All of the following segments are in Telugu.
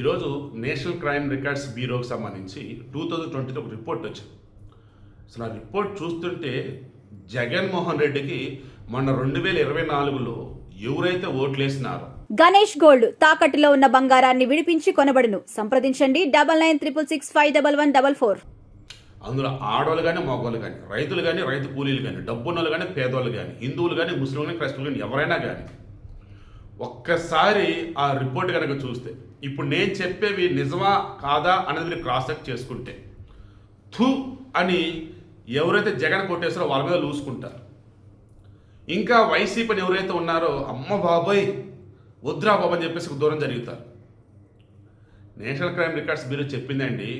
ఈరోజు నేషనల్ క్రైమ్ రికార్డ్స్ బ్యూరోకి సంబంధించి టూ థౌజండ్ ట్వంటీలో ఒక రిపోర్ట్ వచ్చింది. అసలు ఆ రిపోర్ట్ చూస్తుంటే జగన్మోహన్ రెడ్డికి మొన్న రెండు వేల ఇరవై నాలుగులో ఎవరైతే ఓట్లేసినారో గణేష్ గోల్డ్ తాకట్టులో ఉన్న బంగారాన్ని విడిపించి కొనబడును. సంప్రదించండి. Double nine triple six five double one double four. అందులో ఆడవాళ్ళు కానీ మగవాళ్ళు కానీ రైతులు కానీ రైతు కూలీలు కానీ డబ్బున్నోళ్ళు కానీ పేదవాళ్ళు కానీ హిందువులు కానీ ముస్లింలు కానీ క్రైస్తవులు కానీ ఎవరైనా కానీ ఒక్కసారి ఆ రిపోర్ట్ కనుక చూస్తే ఇప్పుడు నేను చెప్పేవి నిజమా కాదా అనేది మీరు క్రాస్ చెక్ చేసుకుంటే థు అని ఎవరైతే జగన్ కొట్టేస్తారో వాళ్ళ మీద లూసుకుంటారు ఇంకా వైసీపీని ఎవరైతే ఉన్నారో అమ్మ బాబోయ్ వద్దురా బాబు అని చెప్పేసి దూరం జరుగుతారు. నేషనల్ క్రైమ్ రికార్డ్స్ బ్యూరో చెప్పిందండి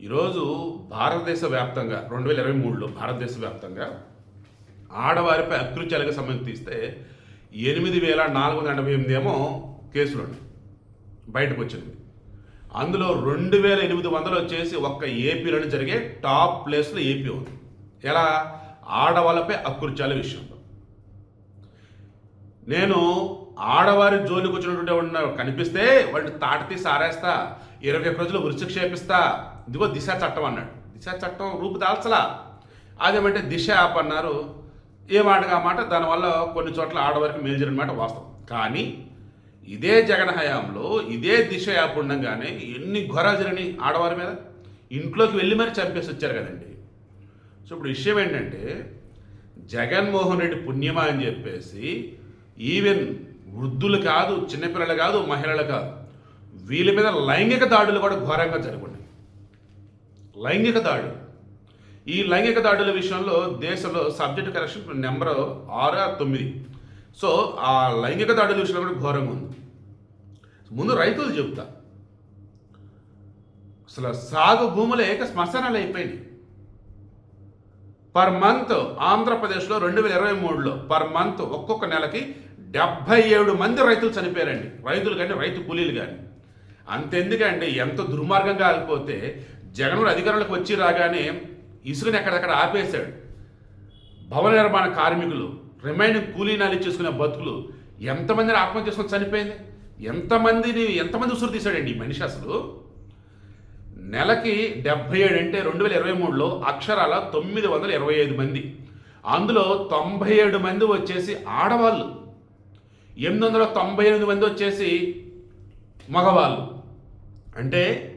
ఈరోజు భారతదేశ వ్యాప్తంగా రెండు వేల ఇరవై మూడులో భారతదేశ వ్యాప్తంగా ఆడవారిపై అకృత్యాలకు సంబంధిస్తే తీస్తే ఎనిమిది వేల నాలుగు వందల ఎనభై ఎనిమిది ఏమో కేసులు బయటకు వచ్చింది. అందులో రెండు వేల ఎనిమిది వందలు వచ్చేసి ఒక్క ఏపీలోనే జరిగే టాప్ ప్లేస్లో ఏపీ ఉంది. ఎలా? ఆడవాళ్ళపై అకృత్యాల విషయంలో. నేను ఆడవారి జోలికి వచ్చినటువంటి ఉన్న కనిపిస్తే వాడిని తాటి సారేస్తా ఇరవై ఒక్క రోజులు ఉరిశిక్ష చేపిస్తా ఇదిగో దిశ చట్టం అన్నాడు. దిశ చట్టం రూపు దాల్చలా. అదేమంటే దిశ యాప్ అన్నారు. ఏ మాటగా మాట? దానివల్ల కొన్ని చోట్ల ఆడవారికి మేలు మాట వాస్తవం. కానీ ఇదే జగన్ హయాంలో ఇదే దిశ యాప్ ఉండగానే ఎన్ని ఘోరాలు జరిగినాయి ఆడవారి మీద? ఇంట్లోకి వెళ్ళి మరి చంపేసి వచ్చారు కదండి. సో ఇప్పుడు విషయం ఏంటంటే జగన్మోహన్ రెడ్డి పుణ్యమా అని చెప్పేసి ఈవెన్ వృద్ధులు కాదు చిన్నపిల్లలు కాదు మహిళలు కాదు వీళ్ళ మీద లైంగిక దాడులు కూడా ఘోరంగా జరుగున్నాయి. లైంగిక దాడులు. ఈ లైంగిక దాడుల విషయంలో దేశంలో సబ్జెక్ట్ కరెక్షన్ నెంబర్ ఆరు తొమ్మిది. సో ఆ లైంగిక దాడుల విషయంలో కూడా ఘోరంగా ఉంది. ముందు రైతులు చెబుతా. అసలు సాగు భూములు ఏక శ్మశానాలు అయిపోయినాయి. పర్ మంత్ ఆంధ్రప్రదేశ్లో రెండు వేల ఇరవై మూడులో పర్ మంత్ ఒక్కొక్క నెలకి డెబ్భై ఏడు మంది రైతులు చనిపోయారండి. రైతులు కానీ రైతు కూలీలు కానీ. అంతెందుకండి ఎంత దుర్మార్గంగా ఆగిపోతే జగన్ అధికారంలోకి వచ్చి రాగానే ఇసుకని ఎక్కడెక్కడ ఆపేశాడు? భవన నిర్మాణ కార్మికులు రిమైనింగ్ కూలీనాలు చేసుకునే బతుకులు ఎంతమందిని ఆత్మహత్య చేసుకొని చనిపోయింది? ఎంతమందిని ఎంతమంది ఉసురు తీశాడండి ఈ మనిషి అసలు? నెలకి డెబ్బై ఏడు అంటే రెండు వేల ఇరవై మూడులో అక్షరాల తొమ్మిది వందల ఇరవై ఐదు మంది. అందులో తొంభై ఏడు మంది వచ్చేసి ఆడవాళ్ళు. ఎనిమిది వందల తొంభై ఎనిమిది మంది వచ్చేసి మగవాళ్ళు. అంటే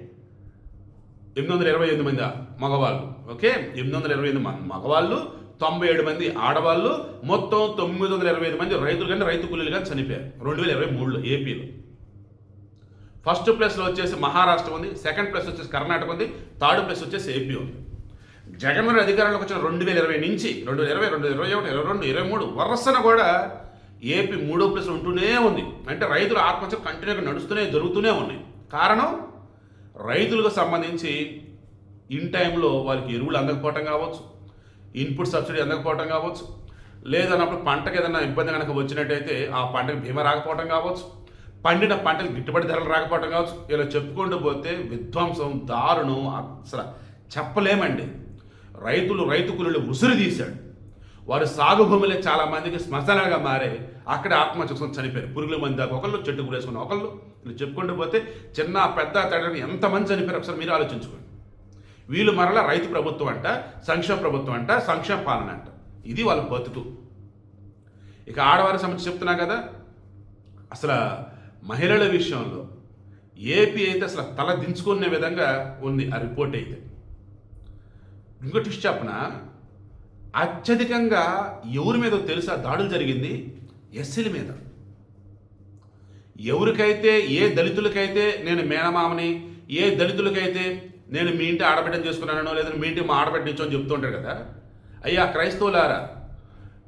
ఎనిమిది వందల ఇరవై ఎనిమిది మంది మగవాళ్ళు ఓకే? ఎనిమిది వందల ఇరవై ఎనిమిది మంది మగవాళ్ళు తొంభై ఏడు మంది ఆడవాళ్ళు మొత్తం తొమ్మిది వందల ఇరవై ఐదు మంది రైతులు కానీ రైతు కూలీలు కానీ చనిపోయారు. రెండు వేల ఇరవై మూడులో ఏపీలో. ఫస్ట్ ప్లేస్లో వచ్చేసి మహారాష్ట్ర ఉంది సెకండ్ ప్లేస్ వచ్చేసి కర్ణాటక ఉంది థర్డ్ ప్లేస్ వచ్చేసి ఏపీ ఉంది. జగన్మోహన్ అధికారంలోకి వచ్చిన రెండు వేల ఇరవై నుంచి రెండు వేల ఇరవై రెండు వేల ఇరవై ఒకటి ఇరవై రెండు ఇరవై మూడు వరుసన కూడా ఏపీ మూడో ప్లేస్ ఉంటూనే ఉంది. అంటే రైతుల ఆత్మహత్య కంటిన్యూగా నడుస్తూనే జరుగుతూనే ఉన్నాయి. కారణం? రైతులకు సంబంధించి ఇన్ టైంలో వాళ్ళకి ఎరువులు అందకపోవటం కావచ్చు ఇన్పుట్ సబ్సిడీ అందకపోవటం కావచ్చు లేదన్నప్పుడు పంటకు ఏదైనా ఇబ్బంది కనుక వచ్చినట్టయితే ఆ పంటకు భీమా రాకపోవటం కావచ్చు పండిన పంటలు గిట్టుబడి ధరలు రాకపోవటం కావచ్చు ఇలా చెప్పుకుంటూ పోతే విధ్వంసం దారుణం అసలు చెప్పలేమండి. రైతులు రైతు కూలీలు ఉసురు తీశాడు వారు సాగు భూములే చాలామందికి శ్మశానాలుగా మారే అక్కడే ఆత్మహత్య చనిపోయారు. పురుగుల మంది దాకా ఒకళ్ళు చెట్టు గురేసుకున్న ఒకళ్ళు ఇలా చెప్పుకుంటూ పోతే చిన్న పెద్ద తేడాని ఎంతమంది చనిపోయారు ఒకసారి మీరు ఆలోచించుకోండి. వీళ్ళు మరలా రైతు ప్రభుత్వం అంట సంక్షేమ ప్రభుత్వం అంట సంక్షేమ పాలన అంట. ఇది వాళ్ళ బతుకు. ఇక ఆడవారి సంబంధించి చెప్తున్నా కదా అసలు మహిళల విషయంలో ఏపీ అయితే అసలు తల దించుకునే విధంగా ఉంది ఆ రిపోర్ట్ అయితే. ఇంకోటి చెప్పన అత్యధికంగా ఎవరి మీద తెలుసా దాడులు జరిగింది? ఎస్సీల మీద. ఎవరికైతే ఏ దళితులకైతే నేను మేనమామని ఏ దళితులకైతే నేను మీ ఇంటి ఆడబిడ్డను చేసుకున్నానో లేదా మీ ఇంటి మా ఆడబిడ్డ అని చెప్తుంటారు కదా? అయ్యా క్రైస్తవులారా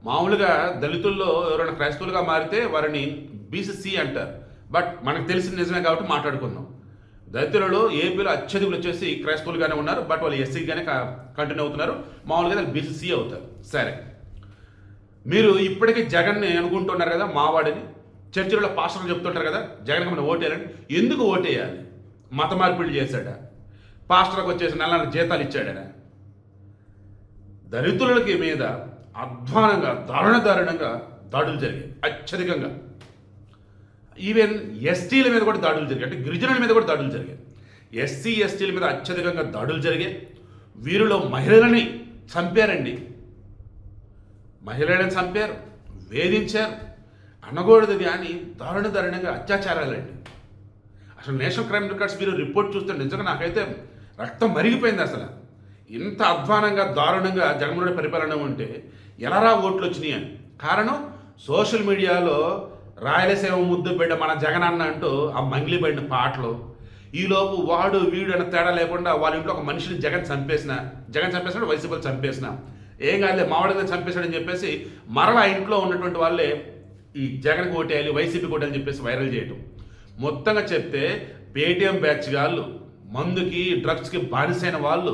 మామూలుగా దళితుల్లో ఎవరైనా క్రైస్తవులుగా మారితే వారిని బీసీసీ అంటారు. బట్ మనకు తెలిసిన నిజమే కాబట్టి మాట్లాడుకుందాం. దళితులలో ఏపీలో అత్యధికులు వచ్చేసి క్రైస్తవులుగానే ఉన్నారు బట్ వాళ్ళు ఎస్సీగానే కంటిన్యూ అవుతున్నారు. మామూలుగా వాళ్ళు బీసీసీ అవుతారు. సరే. మీరు ఇప్పటికీ జగన్ని అనుకుంటున్నారు కదా మావాడిని? చర్చిలో పాస్టర్లు చెప్తుంటారు కదా జగన్కి మనం ఓటేయాలని ఎందుకు ఓటేయాలి మత మార్పిడి చేశాడా? పాస్టర్కి వచ్చేసి నెల నెల జీతాలు ఇచ్చాడా? దళితులకి మీద అధ్వానంగా దారుణ దారుణంగా దాడులు జరిగాయి అత్యధికంగా. ఈవెన్ ఎస్టీల మీద కూడా దాడులు జరిగాయి. అంటే గిరిజనుల మీద కూడా దాడులు జరిగాయి. ఎస్సీ ఎస్టీల మీద అత్యధికంగా దాడులు జరిగాయి. వీరిలో మహిళలని చంపారండి. మహిళలను చంపారు వేధించారు. అనకూడదు కానీ దారుణ దారుణంగా అత్యాచారాలండి. అసలు national crime records bureau report చూస్తే నిజంగా నాకైతే రక్తం మరిగిపోయింది అసలు. ఇంత అధ్వానంగా దారుణంగా జగన్మోహన్ పరిపాలన ఉంటే ఎలారా ఓట్లు వచ్చినాయి అని. కారణం సోషల్ మీడియాలో రాయలసీమ ముద్దు బిడ్డ మన జగన్ అన్న అంటూ ఆ మంగిలిబడిన పాటలు. ఈలోపు వాడు వీడు అన్న తేడా లేకుండా వాళ్ళ ఇంట్లో ఒక మనిషిని జగన్ చంపేసిన జగన్ చంపేసినాడు వైసీపీలు చంపేసిన. ఏం కాదులే మావాడిగా చంపేశాడని చెప్పేసి మరలా ఆ ఇంట్లో ఉన్నటువంటి వాళ్ళే ఈ జగన్కి ఓటేయాలి వైసీపీ ఓటేయాలని చెప్పేసి వైరల్ చేయటం. మొత్తంగా చెప్తే పేటిఎం బ్యాచ్ వాళ్ళు మందుకి డ్రగ్స్కి బానిసైన వాళ్ళు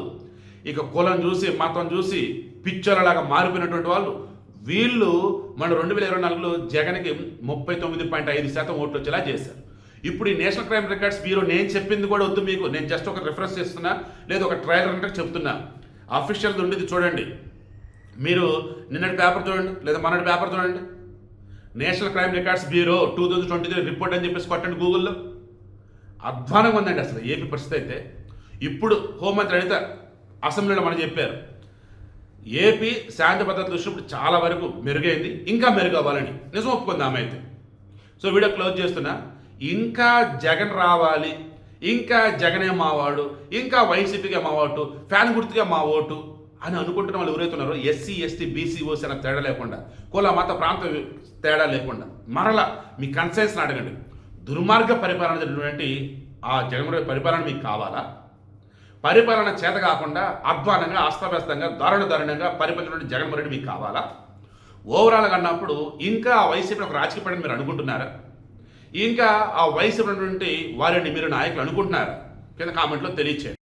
ఇక కులం చూసి మతం చూసి పిచ్చోలలాగా మారిపోయినటువంటి వాళ్ళు వీళ్ళు మన రెండు వేల ఇరవై నాలుగులో జగన్కి ముప్పై తొమ్మిది పాయింట్ ఐదు శాతం ఓట్లు వచ్చేలా చేశారు. ఇప్పుడు ఈ నేషనల్ క్రైమ్ రికార్డ్స్ బ్యూరో నేను చెప్పింది కూడా వద్దు మీకు. నేను జస్ట్ ఒక రిఫరెన్స్ చేస్తున్నా లేదా ఒక ట్రయల్ అంటే చెప్తున్నా. అఫీషియల్ ఉండేది చూడండి. మీరు నిన్నటి పేపర్ చూడండి లేదా మొన్నటి పేపర్ చూడండి. National crime records bureau two thousand twenty three report అని చెప్పేసి కొట్టండి గూగుల్లో. అధ్వానంగా ఉందండి అసలు ఏపీ పరిస్థితి అయితే. ఇప్పుడు హోంమంత్రి అనిత అసెంబ్లీలో మనం చెప్పారు. ఏపీ శాంతి భద్రత దృష్టి ఇప్పుడు చాలా వరకు మెరుగైంది ఇంకా మెరుగవ్వాలని. నిజం ఒప్పుకుంది ఆమె అయితే. సో వీడియో క్లోజ్ చేస్తున్నా. ఇంకా జగన్ రావాలి ఇంకా జగనే మావాడు ఇంకా వైసీపీగా మా ఓటు ఫ్యాన్ గుర్తుగా మా ఓటు అని అనుకుంటున్న వాళ్ళు ఎవరైతున్నారో ఎస్సీ ఎస్టీ బీసీ ఓసీ అన్న తేడా లేకుండా కుల మత ప్రాంత తేడా లేకుండా మరలా మీ కన్సైన్స్ని అడగండి. దుర్మార్గ పరిపాలన జరిగినటువంటి ఆ జగన్మోహన్ పరిపాలన మీకు కావాలా? పరిపాలన చేత కాకుండా అధ్వానంగా అస్తవ్యస్తంగా దారుణ దారుణంగా పరిపాలన జగన్మోహన్ రెడ్డి మీకు కావాలా? ఓవరాల్గా అన్నప్పుడు ఇంకా ఆ వైసీపీ ఒక రాజకీయ పడిని మీరు అనుకుంటున్నారా? ఇంకా ఆ వయసు ఉన్నటువంటి వారిని మీరు నాయకులు అనుకుంటున్నారా? కింద కామెంట్లో తెలియచేయండి.